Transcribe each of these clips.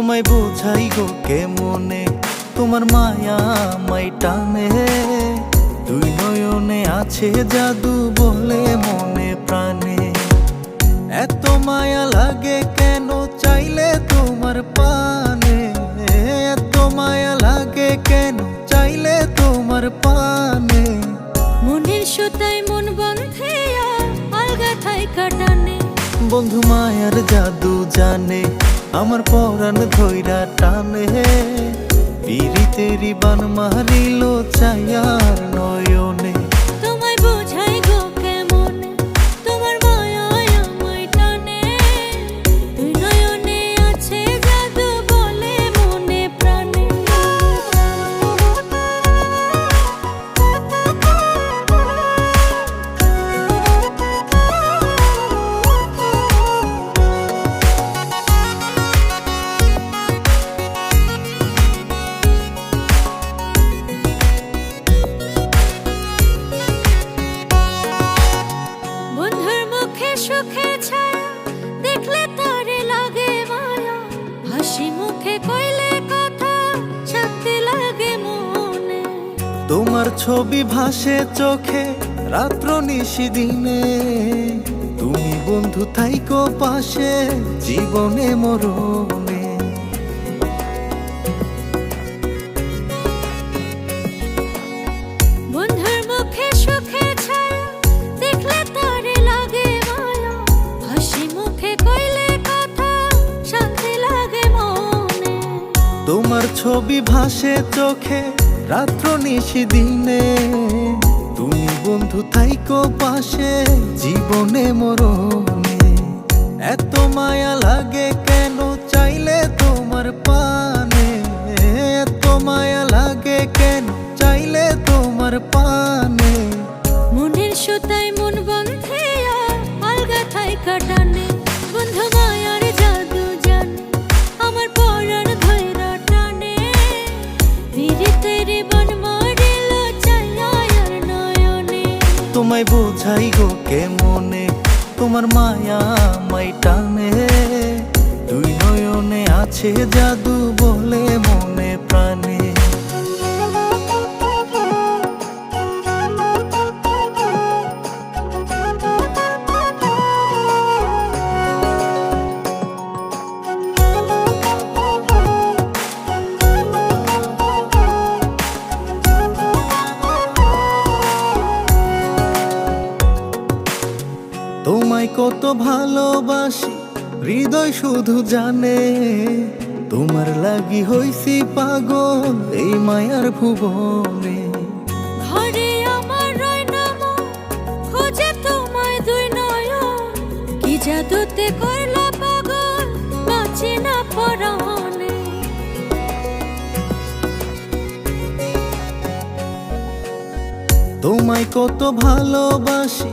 তোমায় বোঝাই গো কে মনে তোমার মায়া মাই টানে। দুই নয়নে আছে জাদু বলে মনে প্রাণে। এত মায়া লাগে কেন চাইলে তোমার পানে? এত মায়া লাগে কেন চাইলে তোমার পানে? মনের সুতায় মন বন্ধে আলগা থাই কাটানে বন্ধু মায়ার জাদু জানে। আমার পরাণ ধৈরা টানে পিরিতেরি বান মারিল চায়ার নয়নে। হাসি মুখে কইলে কথা, শান্তি লাগে মনে। তোমার ছবি ভাসে চোখে, রাত্র নিশি দিনে। তুমি বন্ধু থাইকো পাশে, জীবনে মরণে। তোমার ছবি ভাসে চোখে, রাত্র নিশি দিনে। তুমি বন্ধু, থাইকো পাশে, জীবনে মরণে। এত মায়া লাগে কেন চাইলে তোমার পানে? এত মায়া তোমায় বোঝাই গো কে মনে তোমার মায়া মাই টানে। দুই নয়নে আছে জাদু বলে কত ভালোবাসি হৃদয় শুধু জানে। তোমার লাগি হইছি পাগল এই মায়ার ভুবনে। ঘরে আমার রয় নাম খোঁজে তোমায় দুই নয়ন। কি জাদুতে করলা পাগল বাঁচি না পরানে তোমায় কত ভালোবাসি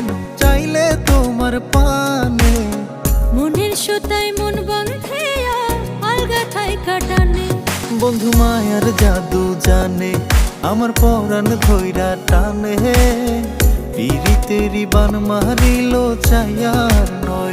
বন্ধু মায়ার জাদু জানে আমার পরাণ ধৈরা টানে পিরিতেরি বান মারিল চায়ার নয়নে